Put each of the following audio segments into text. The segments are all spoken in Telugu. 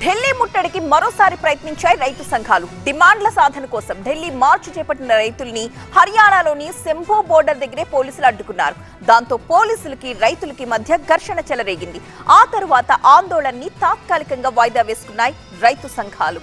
ఢిల్లీ ముట్టడికి మరోసారి ప్రయత్నించాయి రైతు సంఘాలు. డిమాండ్ల సాధన కోసం ఢిల్లీ మార్చు చేపట్టిన రైతుల్ని హర్యానాలోని శంభో బోర్డర్ దగ్గరే పోలీసులు అడ్డుకున్నారు. దాంతో పోలీసులకి రైతులకి మధ్య ఘర్షణ చెలరేగింది. ఆ తరువాత ఆందోళనని తాత్కాలికంగా వాయిదా వేసుకున్నాయి రైతు సంఘాలు.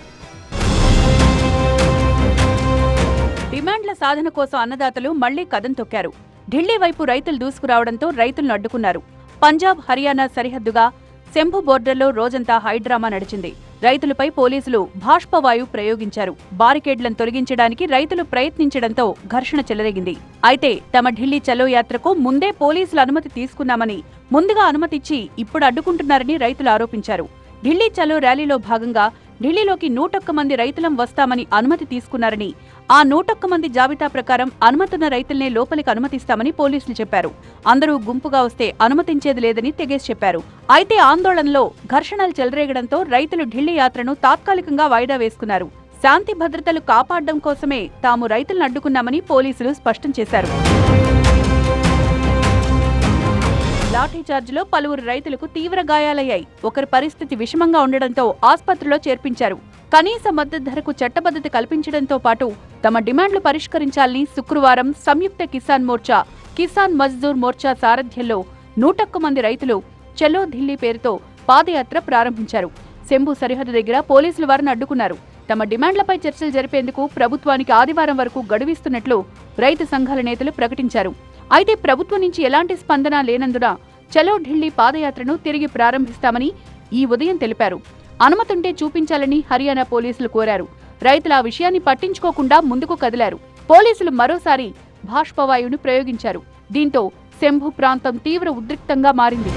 డిమాండ్ల సాధన కోసం అన్నదాతలు మళ్ళీ కదం తొక్కారు. ఢిల్లీ వైపు రైతులు దూసుకురావడంతో రైతులను అడ్డుకున్నారు. పంజాబ్ హర్యానా సరిహద్దుగా శంభు బోర్డర్లో రోజంతా హైడ్రామా నడిచింది. రైతులపై పోలీసులు బాష్పవాయు ప్రయోగించారు. బారికేడ్లను తొలగించడానికి రైతులు ప్రయత్నించడంతో ఘర్షణ చెలరేగింది. అయితే తమ ఢిల్లీ చలో యాత్రకు ముందే పోలీసులు అనుమతి తీసుకున్నామని ముందుగా అనుమతిచ్చి ఇప్పుడు అడ్డుకుంటున్నారని రైతులు ఆరోపించారు. ఢిల్లీ చలో ర్యాలీలో భాగంగా ఢిల్లీలోకి నూటొక్క మంది రైతులం వస్తామని అనుమతి తీసుకున్నారని ఆ నూటొక్క మంది జాబితా ప్రకారం అనుమతున్న రైతుల్నే లోపలికి అనుమతిస్తామని పోలీసులు చెప్పారు. అందరూ గుంపుగా వస్తే అనుమతించేది లేదని తెగేసి చెప్పారు. అయితే ఆందోళనలో ఘర్షణలు చెలరేగడంతో రైతులు ఢిల్లీ యాత్రను తాత్కాలికంగా వాయిదా వేసుకున్నారు. శాంతి భద్రతలు కాపాడడం కోసమే తాము రైతులను అడ్డుకున్నామని పోలీసులు స్పష్టం చేశారు. లాఠీచార్జిలో పలువురు రైతులకు తీవ్ర గాయాలయ్యాయి. ఒకరి పరిస్థితి విషమంగా ఉండడంతో ఆస్పత్రిలో చేర్పించారు. కనీస మద్దతు ధరకు చట్టబద్ధత కల్పించడంతో పాటు తమ డిమాండ్లు పరిష్కరించాలని శుక్రవారం సంయుక్త కిసాన్ మోర్చా కిసాన్ మజ్దూర్ మోర్చా సారథ్యంలో నూటొక్క మంది రైతులు చలో ఢిల్లీ పేరుతో పాదయాత్ర ప్రారంభించారు. శంభు సరిహద్దు దగ్గర పోలీసులు వారిని అడ్డుకున్నారు. తమ డిమాండ్లపై చర్చలు జరిపేందుకు ప్రభుత్వానికి ఆదివారం వరకు గడువిస్తున్నట్లు రైతు సంఘాల నేతలు ప్రకటించారు. అయితే ప్రభుత్వం నుంచి ఎలాంటి స్పందన లేనందున చలో ఢిల్లీ పాదయాత్రను తిరిగి ప్రారంభిస్తామని ఈ ఉదయం తెలిపారు. అనుమతుంటే చూపించాలని హర్యానా పోలీసులు కోరారు. రైతులు ఆ విషయాన్ని పట్టించుకోకుండా ముందుకు కదిలారు. పోలీసులు మరోసారి బాష్పవాయువును ప్రయోగించారు. దీంతో శంభు ప్రాంతం తీవ్ర ఉద్రిక్తంగా మారింది.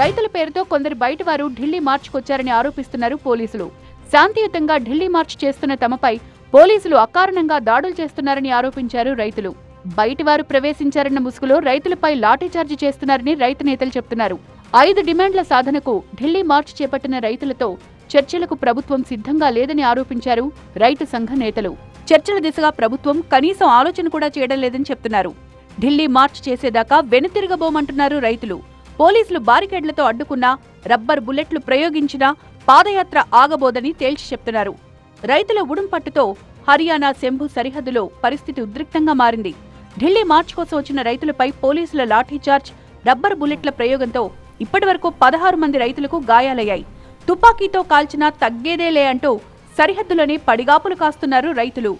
రైతుల పేరుతో కొందరు బయటవారు ఢిల్లీ మార్చుకొచ్చారని ఆరోపిస్తున్నారు పోలీసులు. శాంతియుతంగా ఢిల్లీ మార్చ్ చేస్తున్న తమపై పోలీసులు అకారణంగా దాడులు చేస్తున్నారని ఆరోపించారు రైతులు. బయటివారు ప్రవేశించారన్న ముసుగులో రైతులపై లాఠీచార్జి చేస్తున్నారని రైతు నేతలు చెప్తున్నారు. ఐదు డిమాండ్ల సాధనకు ఢిల్లీ మార్చ్ చేపట్టిన రైతులతో చర్చలకు ప్రభుత్వం సిద్ధంగా లేదని ఆరోపించారు రైతు సంఘ నేతలు. చర్చల దిశగా ప్రభుత్వం కనీసం ఆలోచన కూడా చేయడం లేదని చెప్తున్నారు. ఢిల్లీ మార్చ్ చేసేదాకా వెనుతిరగబోమంటున్నారు రైతులు. పోలీసులు బారికేడ్లతో అడ్డుకున్నా రబ్బర్ బుల్లెట్లు ప్రయోగించినా పాదయాత్ర ఆగబోదని తేల్చి చెప్తున్నారు. రైతుల ఉడుంపట్టుతో హర్యానా శంభు సరిహద్దులో పరిస్థితి ఉద్రిక్తంగా మారింది. ఢిల్లీ మార్చ్ కోసం వచ్చిన రైతులపై పోలీసుల లాఠీచార్జ్ రబ్బర్ బుల్లెట్ల ప్రయోగంతో ఇప్పటివరకు పదహారు మంది రైతులకు గాయాలయ్యాయి. తుపాకీతో కాల్చినా తగ్గేదేలే అంటూ సరిహద్దులోనే పడిగాపులు కాస్తున్నారు రైతులు.